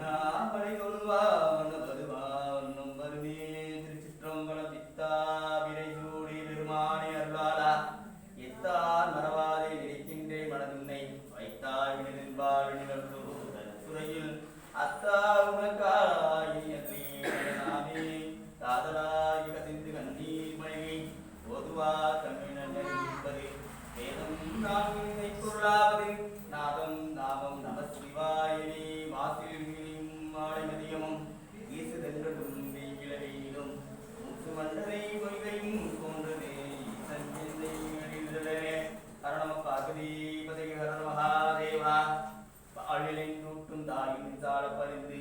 பணி கொள்வா வண்ணம் வருவா வண்ணம் வருமே திருச்சிற்றம்பல பித்தா விரைசூடி பெருமானே அருளாளா எத்தார் மறவாதே நினைக்கின்றே மனதுன்னை வைத்தா விடுபா விடுதுறையில் அத்தா உனக்காயி நாமே காதலாகி கசிந்து கண்ணீர் மனைவி பொதுவா தமிழன் நாதம் நாமம் நம சென்றதும் விளகையிலும் முசுமந்தரை மொழிகையும் போன்றது சஞ்சந்தை வெளியுதலே அரணம பார்வதிபதே ஹர மகாதேவா பாழிலை நூற்றும் தாயும் சார பறிந்து